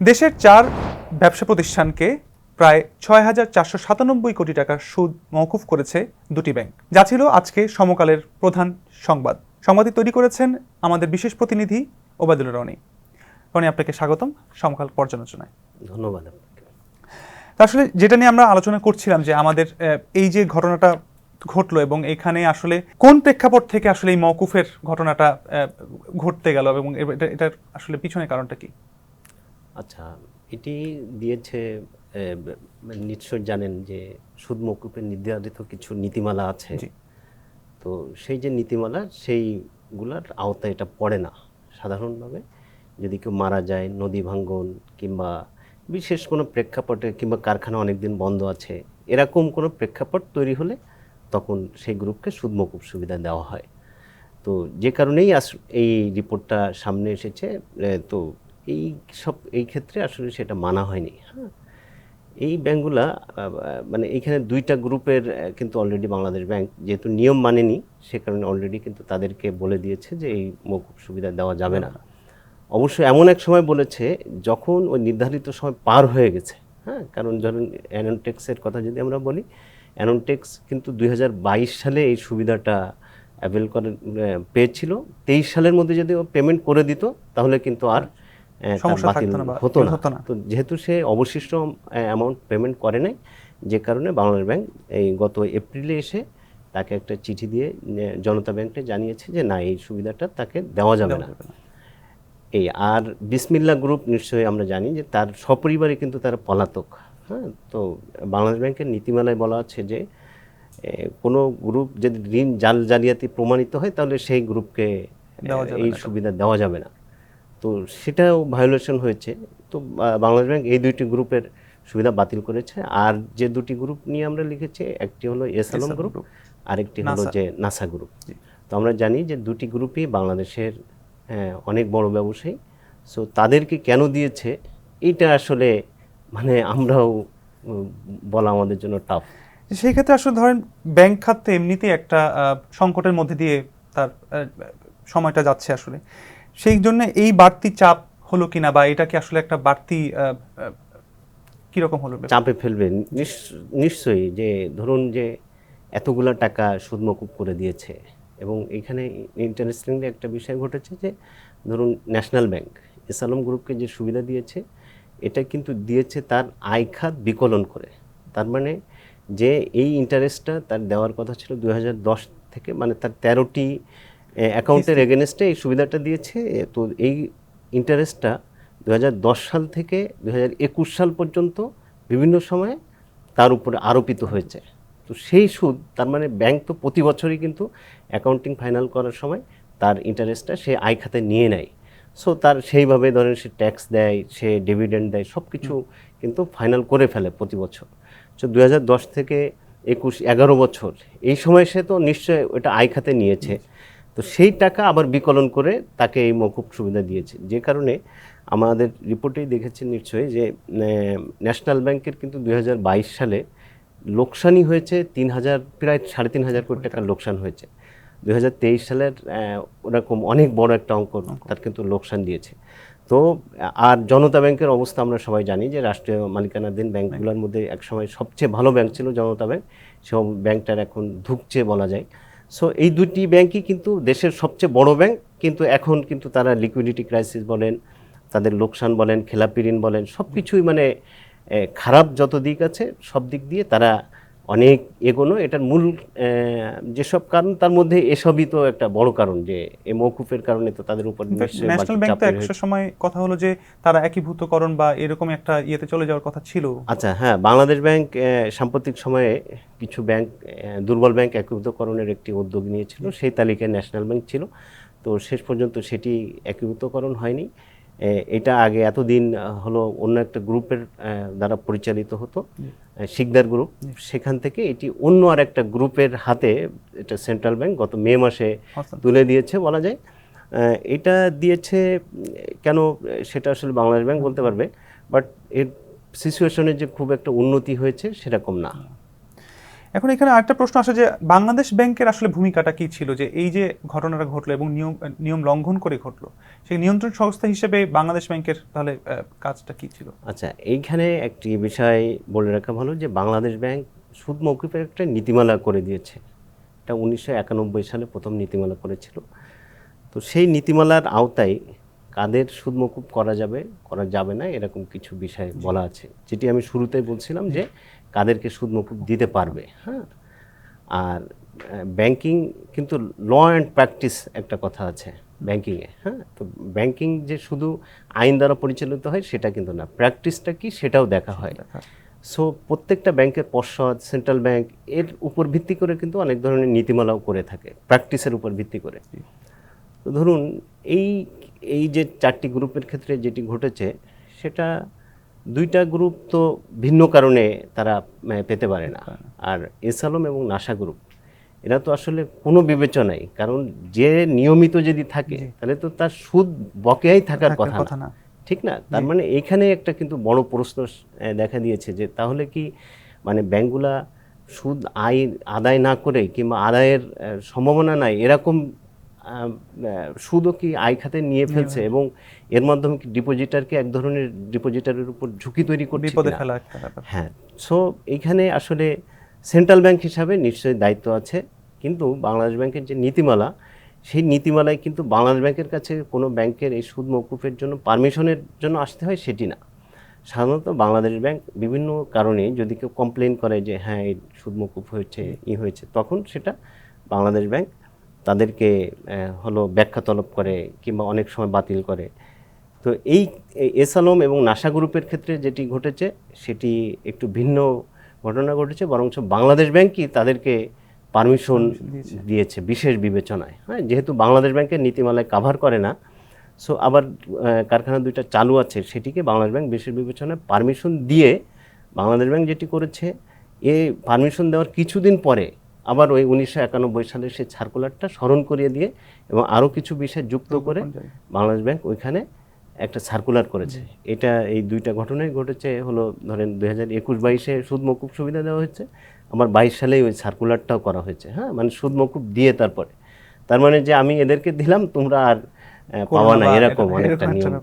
দেশের চার ব্যবসা প্রতিষ্ঠানকে প্রায় ছয় হাজার চারশো সাতানব্বই কোটি টাকার সুদ মওকুফ করেছে দুটি ব্যাংক। যা ছিল আজকে সমকালের প্রধান সংবাদ। সংবাদটি তৈরি করেছেন আমাদের বিশেষ প্রতিনিধি ওবায়দুল রনি। রনি আপনাকে স্বাগতম সমকাল পর্যালোচনায়। ধন্যবাদ আসলে যেটা নিয়ে আমরা আলোচনা করছিলাম যে আমাদের এই যে ঘটনাটা ঘটলো এবং এখানে আসলে কোন প্রেক্ষাপট থেকে আসলে এই মওকুফের ঘটনাটা ঘটতে গেল এবং এটা এটার আসলে পিছনে কারণটা কি? আচ্ছা এটি দিয়েছে এ, নিশ্চয় জানেন যে সুদ মকুপের নির্ধারিত কিছু নীতিমালা আছে। তো সেই যে নীতিমালা সেইগুলার আওতায় এটা পড়ে না সাধারণভাবে। যদি কেউ মারা যায় নদী ভাঙ্গন কিংবা বিশেষ কোনো প্রেক্ষাপটে কিংবা কারখানা অনেকদিন বন্ধ আছে এরকম কোনো প্রেক্ষাপট তৈরি হলে তখন সেই গ্রুপকে সুদ মকুব সুবিধা দেওয়া হয়। তো যে কারণেই আস- এই রিপোর্টটা সামনে এসেছে তো এই সব এই ক্ষেত্রে আসলে সেটা মানা হয়নি হ্যাঁ। এই ব্যাংকগুলা আহ, মানে এইখানে দুইটা গ্রুপের কিন্তু অলরেডি বাংলাদেশ ব্যাংক যেহেতু নিয়ম মানেনি সে কারণে অলরেডি কিন্তু তাদেরকে বলে দিয়েছে যে এই মৌকুব সুবিধা দেওয়া যাবে না। অবশ্য এমন এক সময় বলেছে যখন ওই নির্ধারিত সময় পার হয়ে গেছে হ্যাঁ কারণ ধরুন অ্যানোটেক্সের কথা যদি আমরা বলি অ্যানোটেক্স কিন্তু দুই হাজার বাইশ সালে এই সুবিধাটা অ্যাভেল করে পেয়েছিল। তেইশ সালের মধ্যে যদি ও পেমেন্ট করে দিত তাহলে কিন্তু আর সমস্যা বাতিল হতো না। তো যেহেতু সে অবশিষ্ট অ্যামাউন্ট পেমেন্ট করে নাই যে কারণে বাংলাদেশ ব্যাংক এই গত এপ্রিলে এসে তাকে একটা চিঠি দিয়ে জনতা ব্যাংকে জানিয়েছে যে না এই সুবিধাটা তাকে দেওয়া যাবে না। এই আর বিসমিল্লা গ্রুপ নিশ্চয়ই আমরা জানি যে তার সপরিবারে কিন্তু তারা পলাতক। হ্যাঁ তো বাংলাদেশ ব্যাংকের নীতিমালায় বলা আছে যে কোনো গ্রুপ যদি ঋণ জাল জালিয়াতি প্রমাণিত হয় তাহলে সেই গ্রুপকে এই সুবিধা দেওয়া যাবে না। তো সেটাও ভায়োলেশন হয়েছে। তো বাংলাদেশ ব্যাংক এই দুইটি গ্রুপের সুবিধা বাতিল করেছে। আর যে দুটি গ্রুপ নিয়ে আমরা লিখেছি একটি হলো এস আলম গ্রুপ। আরেকটি হলো যে নাসা গ্রুপ। তো আমরা জানি যে দুটি গ্রুপই বাংলাদেশের হ্যাঁ, অনেক বড় ব্যবসায়ী। সো তাদেরকে কেন দিয়েছে এইটা আসলে মানে আমরাও বলা আমাদের জন্য টাফ সেই ক্ষেত্রে আসলে ধরেন ব্যাংক খাত তো এমনিতেই একটা সংকটের মধ্যে দিয়ে তার সময়টা যাচ্ছে আসলে। সেই জন্য এই বাড়তি চাপ হলো কিনা বা এটা কি আসলে একটা বাড়তি কীরকম হলো চাপে ফেলবে। নিশ- নিশ্চয়ই যে ধরুন যে এতগুলা টাকা সুদমকুব করে দিয়েছে এবং এখানে ইন্টারেস্টিংলি একটা বিষয় ঘটেছে যে ধরুন ন্যাশনাল ব্যাংক, এসালম গ্রুপকে যে সুবিধা দিয়েছে, এটা কিন্তু দিয়েছে তার আয় খাত বিকলন করে। তার মানে যে এই ইন্টারেস্টটা তার দেওয়ার কথা ছিল দুই হাজার দশ থেকে মানে তার তেরোটি অ্যাকাউন্টের এগেনস্টে এই সুবিধাটা দিয়েছে তো এই ইন্টারেস্টটা দু হাজার দশ সাল থেকে দু হাজার একুশ সাল পর্যন্ত বিভিন্ন সময়ে তার উপরে আরোপিত হয়েছে। তো সেই সুদ তার মানে ব্যাংক তো প্রতি বছরই কিন্তু অ্যাকাউন্টিং ফাইনাল করার সময় তার ইন্টারেস্টটা সে আয় খাতে নিয়ে নেয়। সো তার সেইভাবে ধরেন সে ট্যাক্স দেয় সে ডিভিডেন্ড দেয় সব কিছু কিন্তু ফাইনাল করে ফেলে প্রতি বছর। তো দু হাজার দশ থেকে একুশ এগারো বছর এই সময় সে তো নিশ্চয় ওটা আয় খাতে নিয়েছে। তো সেই টাকা আবার বিকলন করে তাকে এই মকুব সুবিধা দিয়েছে। যে কারণে আমাদের রিপোর্টেই দেখেছেন নিশ্চয়ই যে ন্যাশনাল ব্যাংকের কিন্তু দু হাজার বাইশ সালে লোকসানই হয়েছে তিন হাজার, প্রায় সাড়ে তিন হাজার কোটি টাকার লোকসান হয়েছে। দু হাজার তেইশ সালের ওরকম অনেক বড় একটা অঙ্ক তার কিন্তু লোকসান দিয়েছে। তো, আর জনতা ব্যাংকের অবস্থা আমরা সবাই জানি যে রাষ্ট্রীয় মালিকানাধীন ব্যাংকগুলোর মধ্যে একসময় সবচেয়ে ভালো ব্যাংক ছিল জনতা ব্যাংক। সে ব্যাংকটার এখন ধুকছে বলা যায়। সো এই দুটি ব্যাংকই কিন্তু দেশের সবচেয়ে বড় ব্যাংক, কিন্তু এখন কিন্তু তারা লিকুইডিটি ক্রাইসিস বলেন, তাদের লোকসান বলেন খেলাপি ঋণ বলেন সব কিছুই মানে খারাপ যত দিক আছে, সব দিক দিয়ে তারা অনেক এগোনো এটার মূল যেসব কারণ তার মধ্যে এসবই তো একটা বড় কারণ যে এ মৌকুফের কারণে তো তাদের উপর ন্যাশনাল ব্যাংক তো একশো সময় কথা হলো যে তারা একীভূতকরণ বা এরকম একটা ইয়েতে চলে যাওয়ার কথা ছিল। আচ্ছা হ্যাঁ বাংলাদেশ ব্যাংক সাম্প্রতিক সময়ে কিছু ব্যাংক দুর্বল ব্যাংক একীভূতকরণের একটি উদ্যোগ নিয়েছিল সেই তালিকায় ন্যাশনাল ব্যাংক ছিল। তো শেষ পর্যন্ত সেটি একীভূতকরণ হয়নি। এটা আগে এতদিন হলো অন্য একটা গ্রুপের দ্বারা পরিচালিত হতো শিকদার গ্রুপ। সেখান থেকে এটি অন্য আর একটা গ্রুপের হাতে এটা সেন্ট্রাল ব্যাংক গত মে মাসে তুলে দিয়েছে বলা যায়। এটা দিয়েছে কেন সেটা আসলে বাংলাদেশ ব্যাংক বলতে পারবে বাট এর সিচুয়েশনের যে খুব একটা উন্নতি হয়েছে সেরকম না। এখন এখানে আরেকটা প্রশ্ন আসে যে বাংলাদেশ ব্যাংকের আসলে ভূমিকাটা কি ছিল? যে এই যে ঘটনাটা ঘটলো এবং নিয়ম নিয়ম লঙ্ঘন করে ঘটলো সেই নিয়ন্ত্রণ সংস্থা হিসেবে বাংলাদেশ ব্যাংকের তাহলে কাজটা কি ছিল? আচ্ছা এইখানে একটি বিষয় বলে রাখা ভালো যে বাংলাদেশ ব্যাংক সুদ মৌকুফের একটা নীতিমালা করে দিয়েছে। এটা উনিশশো একানব্বই সালে প্রথম নীতিমালা করেছিল। তো সেই নীতিমালার আওতায় কাদের সুদ মৌকুফ করা যাবে করা যাবে না এরকম কিছু বিষয় বলা আছে। যেটি আমি শুরুতেই বলছিলাম যে কাদেরকে সুদ মৌকুফ দিতে পারবে হ্যাঁ? আর ব্যাংকিং কিন্তু ল অ্যান্ড প্র্যাকটিস একটা কথা আছে ব্যাংকিংয়ে হ্যাঁ? তো ব্যাংকিং যে শুধু আইন দ্বারা পরিচালিত হয় সেটা কিন্তু না প্র্যাকটিসটা কি সেটাও দেখা হয়। সো প্রত্যেকটা ব্যাংকের পর্ষদ সেন্ট্রাল ব্যাংক এর উপর ভিত্তি করে কিন্তু অনেক ধরনের নীতিমালাও করে থাকে প্র্যাকটিসের উপর ভিত্তি করে। তো ধরুন এই এই যে চারটি গ্রুপের ক্ষেত্রে যেটি ঘটেছে সেটা দুইটা গ্রুপ তো ভিন্ন কারণে তারা পেতে পারে না। আর এসালম এবং নাসা গ্রুপ এরা তো আসলে কোনো বিবেচনাই কারণ যে নিয়মিত যদি থাকে তাহলে তো তার সুদ বকেয়াই থাকার কথা না। ঠিক না? তার মানে এখানে একটা কিন্তু বড় প্রশ্ন দেখা দিয়েছে যে তাহলে কি মানে ব্যাংকগুলা সুদ আয় আদায় না করে কিংবা আদায়ের সম্ভাবনা নাই এরকম সুদও কি আয় খাতে নিয়ে ফেলছে এবং এর মাধ্যমে কি ডিপোজিটারকে এক ধরনের ডিপোজিটারের উপর ঝুঁকি তৈরি করছে বিপদে ফেলা হ্যাঁ সো এইখানে আসলে সেন্ট্রাল ব্যাংক হিসাবে নিশ্চয়ই দায়িত্ব আছে কিন্তু বাংলাদেশ ব্যাংকের যে নীতিমালা সেই নীতিমালায় কিন্তু বাংলাদেশ ব্যাংকের কাছে কোনো ব্যাংকের এই সুদ মৌকুফের জন্য পারমিশনের জন্য আসতে হয় সেটি না। সাধারণত বাংলাদেশ ব্যাংক বিভিন্ন কারণে যদি কেউ কমপ্লেন করে যে হ্যাঁ এই সুদ মৌকুফ হয়েছে ই হয়েছে তখন সেটা বাংলাদেশ ব্যাংক তাদেরকে হলো ব্যাখ্যা তলব করে কিংবা অনেক সময় বাতিল করে তো এই এস আলম এবং নাসা গ্রুপের ক্ষেত্রে যেটি ঘটেছে সেটি একটু ভিন্ন ঘটনা ঘটেছে বরঞ্চ বাংলাদেশ ব্যাংকই তাদেরকে পারমিশন দিয়েছে। দিয়েছে বিশেষ বিবেচনায় হ্যাঁ যেহেতু বাংলাদেশ ব্যাংকের নীতিমালায় কাভার করে না সো আবার কারখানা দুইটা চালু আছে সেটিকে বাংলাদেশ ব্যাংক বিশেষ বিবেচনায় পারমিশন দিয়ে বাংলাদেশ ব্যাংক যেটি করেছে এ পারমিশন দেওয়ার কিছুদিন পরে আবার ওই উনিশশো একানব্বই সালের সেই সার্কুলারটা স্মরণ করিয়ে দিয়ে এবং আরও কিছু বিষয় যুক্ত করে বাংলাদেশ ব্যাংক ওইখানে একটা সার্কুলার করেছে। এটা এই দুইটা ঘটনাই ঘটেছে হলো ধরেন দুই হাজার একুশ বাইশে সুদ মকুব সুবিধা দেওয়া হয়েছে আবার বাইশ সালেই ওই সার্কুলারটাও করা হয়েছে হ্যাঁ? মানে সুদ মকুব দিয়ে তারপরে। তার মানে যে আমি এদেরকে দিলাম তোমরা আর পাওয়া না এরকম অনেকটা নিয়ম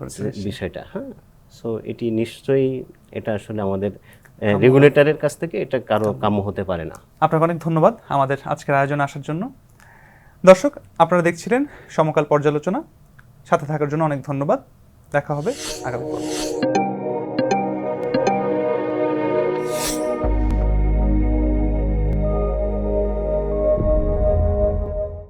বিষয়টা হ্যাঁ? সো এটি নিশ্চয়ই এটা আসলে আমাদের রেগুলেটরের কাছ থেকে এটা কারও কাম্য হতে পারে না। আপনাকে অনেক ধন্যবাদ আমাদের আজকের আয়োজনে আসার জন্য। দর্শক আপনারা দেখছিলেন সমকাল পর্যালোচনা। সাথে থাকার জন্য অনেক ধন্যবাদ। দেখা হবে আগামী পর্বে